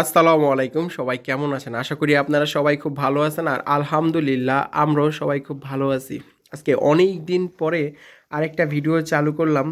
আসসালামু আলাইকুম, সবাই কেমন আছেন? আশা করি আপনারা সবাই খুব ভালো আছেন আর আলহামদুলিল্লাহ আমরাও সবাই খুব ভালো আছি। আজকে অনেক দিন পরে আরেকটা ভিডিও চালু করলাম।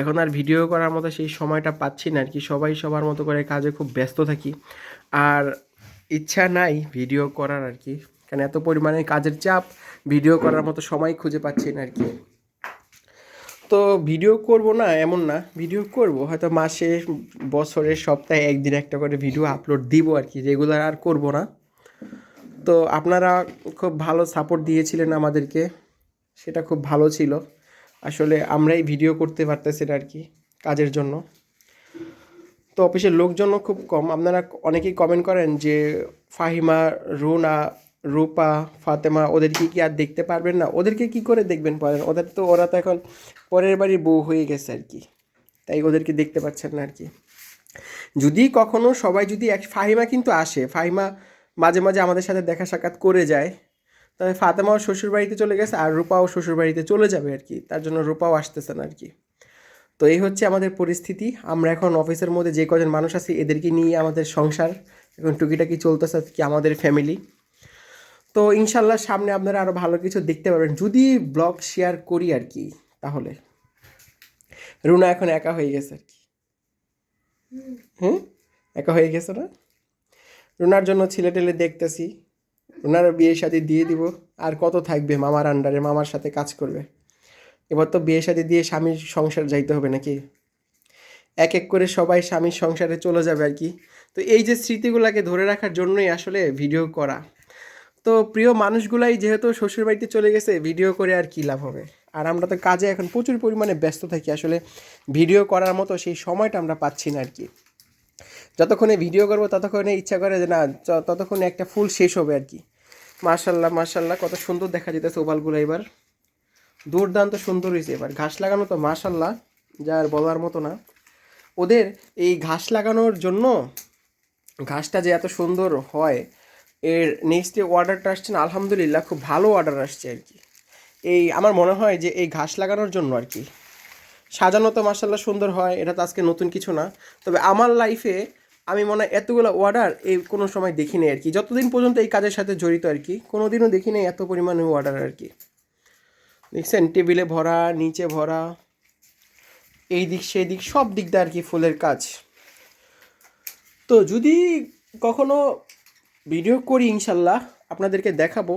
এখন আর ভিডিও করার মতো সেই সময়টা পাচ্ছি না আর কি সবাই সবার মতো করে কাজে খুব ব্যস্ত থাকি। আর ইচ্ছা নাই ভিডিও করার আর কি কারণ এত পরিমাণে কাজের চাপ ভিডিও করার মতো সময় খুঁজে পাচ্ছি না আর কি তো ভিডিও করব না, এমন না। ভিডিও করব, হয়তো মাসে বছরের সপ্তাহে একদিন একটা করে ভিডিও আপলোড দিব আর কি রেগুলার আর করব না। তো আপনারা খুব ভালো সাপোর্ট দিয়েছিলেন আমাদেরকে, সেটা খুব ভালো ছিল। আসলে আমরাই ভিডিও করতে পারতেছি আর কি, কাজের জন্য। তো অফিসের লোকজনও খুব কম। আপনারা অনেকেই কমেন্ট করেন যে ফাহিমা, রুনা রূপা, ফাতেমা, ওদেরকে কি আর দেখতে পারবেন না? ওদেরকে কি করে দেখবেন পারেন ওদের তো, ওরা তো এখন পরের বাড়ির বউ হয়ে গেছে আর কি। তাই ওদেরকে দেখতে পাচ্ছেন না আর কি। যদি কখনো সবাই যদি এক, ফাহিমা কিন্তু আসে, ফাহিমা মাঝে মাঝে আমাদের সাথে দেখা সাক্ষাৎ করে যায়, তবে ফাতেমাও শ্বশুর বাড়িতে চলে গেছে আর রূপাও শ্বশুর বাড়িতে চলে যাবে আর কি। তার জন্য রূপাও আসতেছে না আর কি। তো এই হচ্ছে আমাদের পরিস্থিতি। আমরা এখন অফিসের মধ্যে যে কজন মানুষ আছি, এদেরকে নিয়ে আমাদের সংসার এখন টুকিটাকি চলতেছে কি আমাদের ফ্যামিলি তো ইনশাল্লাহ সামনে আপনারা আরও ভালো কিছু দেখতে পারবেন। যদি ব্লগ শেয়ার করি আর কি, তাহলে। রুনা এখন একা হয়ে গেছে আর কি। হুম? একা হয়ে গেছে না? রুনার জন্য ছেলে টেলে দেখতেছি। রুনার বিয়ে শাদি দিয়ে দিব। আর কত থাকবে মামার আন্ডারে মামার সাথে কাজ করবে। এবার তো বিয়ে শাদি দিয়ে স্বামীর সংসার যাইতে হবে নাকি? এক এক করে সবাই স্বামীর সংসারে চলে যাবে আর কি। তো এই যে স্মৃতিগুলোকে ধরে রাখার জন্যই আসলে ভিডিও করা। তো প্রিয় মানুষগুলাই যেহেতু শ্বশুরবাড়িতে চলে গেছে ভিডিও করে আর কী লাভ হবে? আর আমরা তো কাজে এখন প্রচুর পরিমাণে ব্যস্ত থাকি, আসলে ভিডিও করার মতো সেই সময়টা আমরা পাচ্ছি না আর কি। যতক্ষণে ভিডিও করব, ততক্ষণে ইচ্ছা করে যে না ততক্ষণে একটা ফুল শেষ হবে আর কি। মার্শাল্লাহ মার্শাল্লাহ কত সুন্দর দেখা যেতেছে ওভালগুলো এবার। দুর্দান্ত সুন্দর হয়েছে এবার। ঘাস লাগানো তো মার্শাল্লাহ যা আর বলার মতো না। ওদের এই ঘাস লাগানোর জন্য ঘাসটা যে এত সুন্দর হয় এর নেক্সট যে অর্ডারটা আসছে না, আলহামদুলিল্লাহ খুব ভালো অর্ডার আসছে আর কি। এই আমার মনে হয় যে এই ঘাস লাগানোর জন্য আর কি। সাজানো তো মার্শাল্লাহ সুন্দর হয়, এটা তো আজকে নতুন কিছু না। তবে আমার লাইফে আমি মনে হয় এতগুলো অর্ডার এই কোনো সময় দেখিনি আর কি। যতদিন পর্যন্ত এই কাজের সাথে জড়িত আর কি কোনো দিনও দেখিনি এত পরিমাণে অর্ডার আর কি। দেখছেন, টেবিলে ভরা, নিচে ভরা, এই দিক সেই দিক, সব দিক দিয়ে আর কি ফুলের কাজ। তো যদি কখনো ভিডিও করি ইনশাল্লাহ আপনাদেরকে দেখাবো।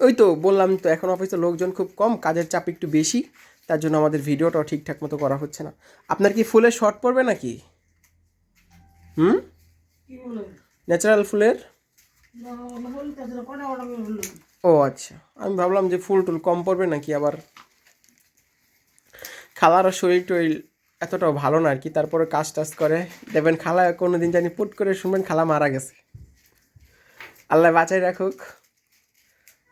ওই তো বললাম তো এখন অফিসে লোকজন খুব কম কাজের চাপ একটু বেশি তার জন্য আমাদের ভিডিওটাও ঠিকঠাক মতো করা হচ্ছে না। আপনার কি ফুলের শর্ট পড়বে নাকি? হুম? ন্যাচারাল ফুলের? ও আচ্ছা। আমি ভাবলাম যে ফুল টুল কম পড়বে নাকি আবার? খালারও শরীর টরীর এতটাও ভালো না আর কি তারপরে কাজ টাজ করে। দেখবেন খালা কোনো দিন জানি পুট করে শুনবেন খালা মারা গেছে। আল্লাহ বাঁচাই রাখুক।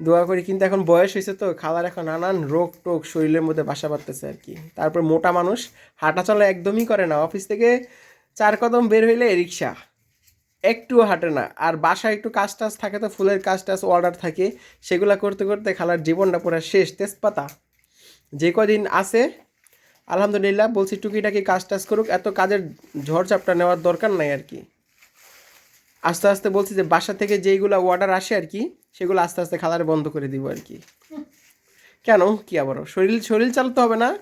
দোয়া করি, কিন্তু এখন বয়স হয়েছে তো, খালার এখন নানান রোগ টোগ শরীরের মধ্যে বাসা বাঁধতেছে আর কি তারপর মোটা মানুষ হাঁটা চলা একদমই করে না। অফিস থেকে চার কদম বের হইলে রিক্সা। একটুও হাঁটে না। আর বাসায় একটু কাজ টাজ থাকে তো, ফুলের কাজ টাজ অর্ডার থাকে। সেগুলো করতে করতে খালার জীবনটা পুরো শেষ। তেজপাতা। যে কদিন আছে আলহামদুলিল্লাহ, বলছি টুকিটাকি কাজ টাজ করুক, এত কাজের ঝড়ঝাপটা নেওয়ার দরকার নাই আর কি। আস্তে আস্তে বলছি যে বাসা থেকে যেইগুলো অর্ডার আসে আর কি, সেগুলো আস্তে আস্তে খালারে বন্ধ করে দিব আর কি। কেন? কি আবার শরীর শরীর চালাতে হবে না?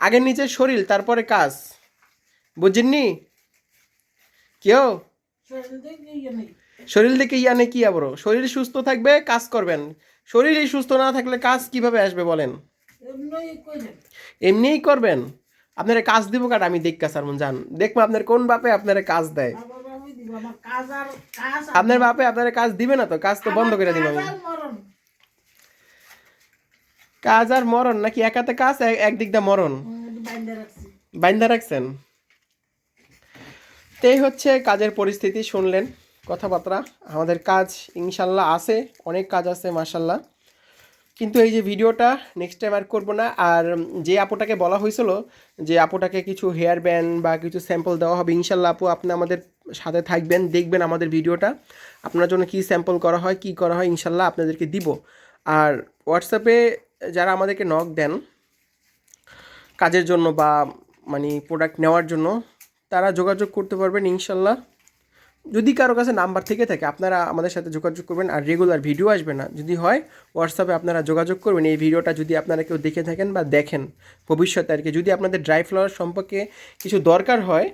আগে নিচে শরীর, তারপরে কাজ। বুঝেননি? কেউ শরীর দেখে ইয়ে নেই কি আবরো শরীর সুস্থ থাকবে, কাজ করবেন। শরীরই সুস্থ না থাকলে কাজ কীভাবে আসবে বলেন? এমনিই করবেন? আপনারা কাজ দিব কাট আমি দেখ স্যার জান দেখব আপনার কোন বাপে আপনার কাজ দেয়। আপনার বাপে আপনারা কাজ দিবে না তো? কাজ তো বন্ধ করে দিব। কাজ আমি আর মরণ। কাজ আর মরণ? নাকি একাতে কাজ একদিক দিয়ে মরণ? বাইন্দা রাখছেন? তো হচ্ছে কাজের পরিস্থিতি শুনলেন কথাবার্তা। আমাদের কাজ ইনশাল্লাহ আছে অনেক কাজ আছে মাসাল্লাহ কিন্তু এই যে ভিডিওটা নেক্সট টাইম আর করব না, আর যে আপুটাকে বলা হয়েছিল যে আপুটাকে কিছু হেয়ার ব্যান্ড বা কিছু স্যাম্পল দেওয়া হবে, ইনশাল্লাহ আপু আপনি আমাদের সাথে থাকবেন, দেখবেন আমাদের ভিডিওটা। আপনার জন্য কি স্যাম্পল করা হয়, কি করা হয়, ইনশাল্লাহ আপনাদেরকে দিব। আর হোয়াটসঅ্যাপে যারা আমাদেরকে নক দেন কাজের জন্য বা মানে প্রোডাক্ট নেওয়ার জন্য, তারা যোগাযোগ করতে পারবেন, ইনশাল্লাহ। যদি কারও কাছে নাম্বার থেকে থাকে, আপনারা আমাদের সাথে যোগাযোগ করবেন আর রেগুলার ভিডিও আসবে না। যদি হয় হোয়াটসঅ্যাপে আপনারা যোগাযোগ করবেন। এই ভিডিওটা যদি আপনারা কেউ দেখে থাকেন বা দেখেন ভবিষ্যতে আর কি। যদি আপনাদের ড্রাই ফ্লাওয়ার সম্পর্কে কিছু দরকার হয়,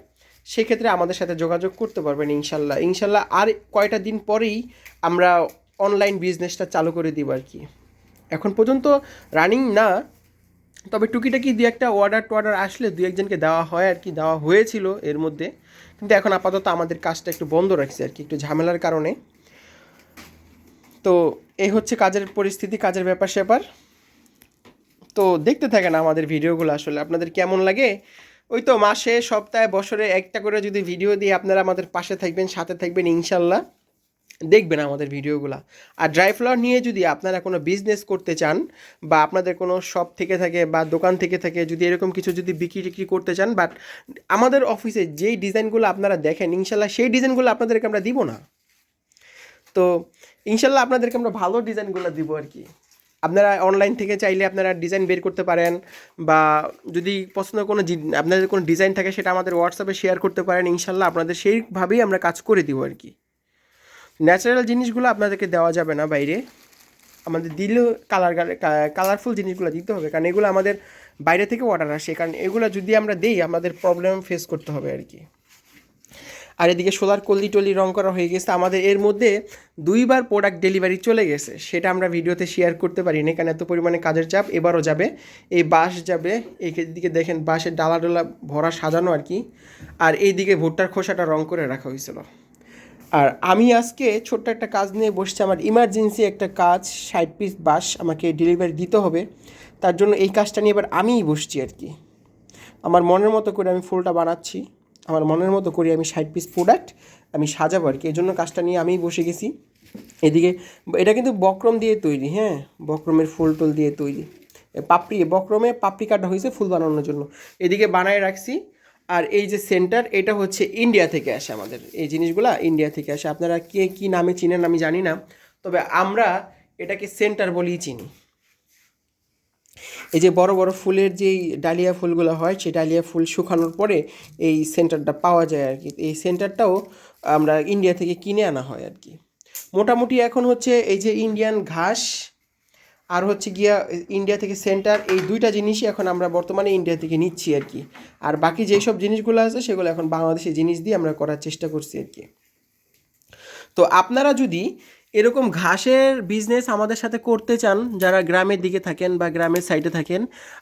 সেক্ষেত্রে আমাদের সাথে যোগাযোগ করতে পারবেন ইনশাল্লাহ। ইনশাল্লাহ আর কয়টা দিন পরেই আমরা অনলাইন বিজনেসটা চালু করে দিব আর কি। এখন পর্যন্ত রানিং না তবে টুকিটাকি দু একটা অর্ডার টোয়ার্ডার আসলে দু একজনকে দেওয়া হয় আর কি, দেওয়া হয়েছিল এর মধ্যে। কিন্তু এখন আপাতত আমাদের কাজটা একটু বন্ধ রাখছি আর কি, একটু ঝামেলার কারণে। তো এই হচ্ছে কাজের পরিস্থিতি, কাজের ব্যাপার স্যাপার। তো দেখতে থাকেন আমাদের ভিডিওগুলো আসলে, আপনাদের কেমন লাগে? ওই তো মাসে, সপ্তাহে, বছরে একটা করে যদি ভিডিও দিয়ে আপনারা আমাদের পাশে থাকবেন, সাথে থাকবেন, ইনশাল্লাহ। দেখবেন আমাদের ভিডিওগুলো। আর ড্রাই ফ্লাওয়ার নিয়ে যদি আপনারা কোনো বিজনেস করতে চান বা আপনাদের কোনো শপ থেকে থাকে বা দোকান থেকে থাকে, যদি এরকম কিছু যদি বিক্রি টিক্রি করতে চান বাট আমাদের অফিসে যেই ডিজাইনগুলো আপনারা দেখেন, ইনশাল্লাহ সেই ডিজাইনগুলো আপনাদেরকে আমরা দিব না। তো, ইনশাল্লাহ আপনাদেরকে আমরা ভালো ডিজাইনগুলো দিব আর কি। আপনারা অনলাইন থেকে চাইলে আপনারা ডিজাইন বের করতে পারেন বা যদি পছন্দ কোনো আপনাদের কোনো ডিজাইন থাকে, সেটা আমাদের হোয়াটসঅ্যাপে শেয়ার করতে পারেন, ইনশাল্লাহ আপনাদের সেইভাবেই আমরা কাজ করে দিব আর কি। ন্যাচারাল জিনিসগুলো আপনাদেরকে দেওয়া যাবে না বাইরে। আমাদের দিলেও কালার কালারফুল জিনিসগুলো দিতে হবে, কারণ এগুলো আমাদের বাইরে থেকে অর্ডার আসে, কারণ এগুলো যদি আমরা দিই, আমাদের প্রবলেম ফেস করতে হবে আর কি। আর এদিকে সোলার কল্লি টলি রং করা হয়ে গেছে, আমাদের এর মধ্যে দুইবার প্রোডাক্ট ডেলিভারি চলে গেছে, সেটা আমরা ভিডিওতে শেয়ার করতে পারি না কারণ এত পরিমাণে কাজের চাপ, এবারও যাবে, এই বাস যাবে এই দিকে দেখেন বাসের ডালা ডোলা ভরা সাজানো আর কি, আর এইদিকে ভুট্টার খোসাটা রং করে রাখা হয়েছিল। আর আমি আজকে ছোট্ট একটা কাজ নিয়ে বসছি। আমার ইমার্জেন্সি একটা কাজ, ষাট পিস বাস আমাকে ডেলিভারি দিতে হবে। তার জন্য এই কাজটা নিয়ে এবার আমিই বসছি আর কি। আমার মনের মতো করে আমি ফুলটা বানাচ্ছি। আমার মনের মতো করে আমি ষাট পিস প্রোডাক্ট আমি সাজাবো আর কি। এই জন্য কাজটা নিয়ে আমিই বসে গেছি। এদিকে এটা কিন্তু বক্রম দিয়ে তৈরি হ্যাঁ? বক্রমের ফুল টুল দিয়ে তৈরি। পাপড়ি, বক্রমে পাপড়ি কাটা হয়েছে ফুল বানানোর জন্য। এদিকে বানায় রাখছি আর এই যে সেন্টার এটা হচ্ছে ইন্ডিয়া থেকে আসে আমাদের। এই জিনিসগুলা ইন্ডিয়া থেকে আসে। আপনারা কে কী নামে চিনেন আমি জানি না, তবে আমরা এটাকে সেন্টার বলেই চিনি। এই যে বড় বড় ফুলের যেই ডালিয়া ফুলগুলো হয়, সেই ডালিয়া ফুল শুকানোর পরে এই সেন্টারটা পাওয়া যায় আর কি। এই সেন্টারটাও আমরা ইন্ডিয়া থেকে কিনে আনা হয় আর কি। মোটামুটি এখন হচ্ছে এই যে ইন্ডিয়ান ঘাস আর হচ্ছে গিয়া ইন্ডিয়া থেকে সেন্টার এই দুইটা জিনিসই এখন আমরা বর্তমানে ইন্ডিয়া থেকে নিচ্ছি আর কি। আর বাকি যেই সব জিনিসগুলো আছে, সেগুলো এখন বাংলাদেশি জিনিস দিয়ে আমরা করার চেষ্টা করছি আর কি। তো আপনারা যদি এরকম ঘাসের বিজনেস আমাদের সাথে করতে চান, যারা গ্রামের দিকে থাকেন বা গ্রামের সাইডে থাকেন,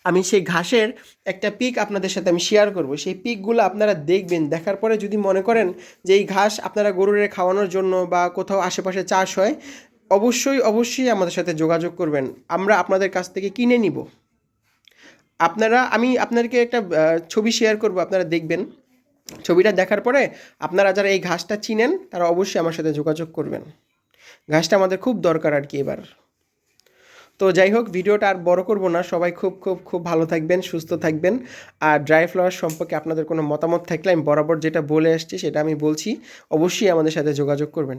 আমি সেই ঘাসের একটা পিক আপনাদের সাথে আমি শেয়ার করব। সেই পিকগুলো আপনারা দেখবেন, দেখার পরে যদি মনে করেন যে এই ঘাস আপনারা গরুরে খাওয়ানোর জন্য বা কোথাও আশেপাশে চাষ হয় অবশ্যই অবশ্যই আমাদের সাথে যোগাযোগ করবেন। আমরা আপনাদের কাছ থেকে কিনে নিব। আপনারা, আমি আপনাদেরকে একটা ছবি শেয়ার করব, আপনারা দেখবেন। ছবিটা দেখার পরে আপনারা যারা এই ঘাসটা চিনেন, তারা অবশ্যই আমার সাথে যোগাযোগ করবেন। ঘাসটা আমাদের খুব দরকার আর কি এবার। তো যাই হোক, ভিডিওটা আর বড় করব না। সবাই খুব খুব খুব ভালো থাকবেন, সুস্থ থাকবেন। আর ড্রাই ফ্লাওয়ার সম্পর্কে আপনাদের কোনো মতামত থাকলে আমি বরাবর যেটা বলে আসছি, সেটা আমি বলছি। অবশ্যই আমাদের সাথে যোগাযোগ করবেন।